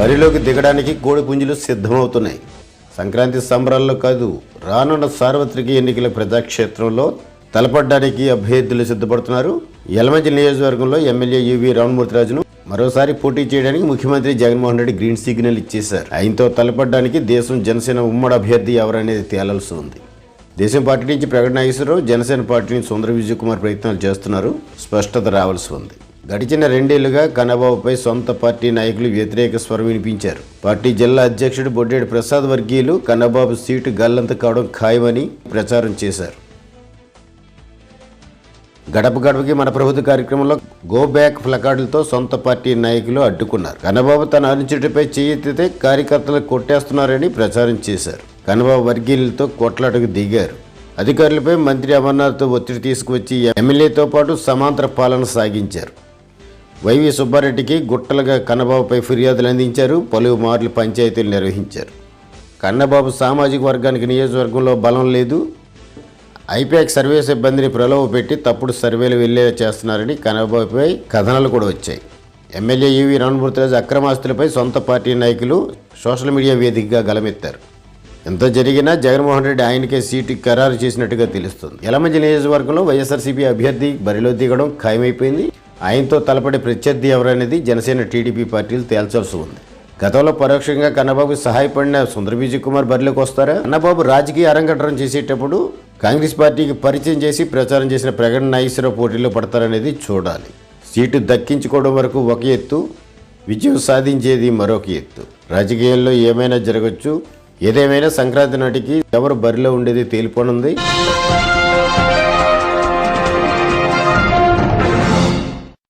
బరిలోకి దిగడానికి కోడి పుంజులు సిద్ధమవుతున్నాయి. సంక్రాంతి సంబరాల్లో కాదు రానున్న సార్వత్రిక ఎన్నికల ప్రజాక్షేత్రంలో తలపడ్డానికి అభ్యర్థులు సిద్ధపడుతున్నారు. యలమంచి నియోజకవర్గంలో ఎమ్మెల్యే యువి రామమూర్తిరాజును మరోసారి పోటీ చేయడానికి ముఖ్యమంత్రి జగన్మోహన్ రెడ్డి గ్రీన్ సిగ్నల్ ఇచ్చేశారు. ఆయనతో తలపడ్డానికి దేశం జనసేన ఉమ్మడి అభ్యర్థి ఎవరనేది తేలాల్సి ఉంది. దేశం పార్టీ నుంచి ప్రకటన నాగేశ్వరరావు జనసేన పార్టీ నుంచి సుందర విజయ్ కుమార్ ప్రయత్నాలు చేస్తున్నారు. స్పష్టత రావాల్సి ఉంది. గడిచిన రెండేళ్ళుగా కన్నబాబుపై సొంత పార్టీ నాయకులు వ్యతిరేక స్వరం వినిపించారు. పార్టీ జిల్లా అధ్యక్షుడు బొడ్డేడు ప్రసాద్ వర్గీయులు కన్నబాబు సీటు గల్లంత కావడం ఖాయమని ప్రచారం చేశారు. గడప గడపకి మన ప్రభుత్వ కార్యక్రమంలో గో బ్యాక్ ప్లకార్డులతో సొంత పార్టీ నాయకులు అడ్డుకున్నారు. కన్నబాబు తన అనుచరుడిపై చేయెత్తితే కార్యకర్తలు కొట్టేస్తున్నారని ప్రచారం చేశారు. కన్నబాబు వర్గీయులతో కొట్లాటకు దిగారు. అధికారులపై మంత్రి అమర్నాథ్తో ఒత్తిడి తీసుకువచ్చి ఎమ్మెల్యేతో పాటు సమాంతర పాలన సాగించారు. వైవి సుబ్బారెడ్డికి గుట్టలుగా కన్నబాబుపై ఫిర్యాదులు అందించారు. పలుమార్లు పంచాయతీలు నిర్వహించారు. కన్నబాబు సామాజిక వర్గానికి నియోజకవర్గంలో బలం లేదు. ఐపాక్ సర్వే సిబ్బందిని ప్రలోభ పెట్టి తప్పుడు సర్వేలు వెళ్ళేలా చేస్తున్నారని కన్నబాబుపై కథనాలు కూడా వచ్చాయి. ఎమ్మెల్యే ఈవి రణమూర్తిరాజు అక్రమాస్తులపై సొంత పార్టీ నాయకులు సోషల్ మీడియా వేదికగా గలమెత్తారు. ఎంత జరిగినా జగన్మోహన్ రెడ్డి ఆయనకే సీటు ఖరారు చేసినట్టుగా తెలుస్తుంది. యలమంచి నియోజకవర్గంలో వైఎస్ఆర్సీపీ అభ్యర్థి బరిలో దిగడం ఖాయమైపోయింది. ఆయనతో తలపడే ప్రత్యర్థి ఎవరనేది జనసేన టీడీపీ పార్టీలు తేల్చాల్సి ఉంది. గతంలో పరోక్షంగా కన్నబాబు సహాయపడిన సుందర విజయ్ కుమార్ బరిలోకి వస్తారా? కన్నబాబు రాజకీయ అరంగటరం చేసేటప్పుడు కాంగ్రెస్ పార్టీకి పరిచయం చేసి ప్రచారం చేసిన ప్రగణ నాగేశ్వరరావు పోటీలో పడతారనేది చూడాలి. సీటు దక్కించుకోవడం వరకు ఒక ఎత్తు విజయం సాధించేది మరొక ఎత్తు. రాజకీయాల్లో ఏమైనా జరగచ్చు ఏదేమైనా సంక్రాంతి నాటికి ఎవరు బరిలో ఉండేది తేలిపోనుంది?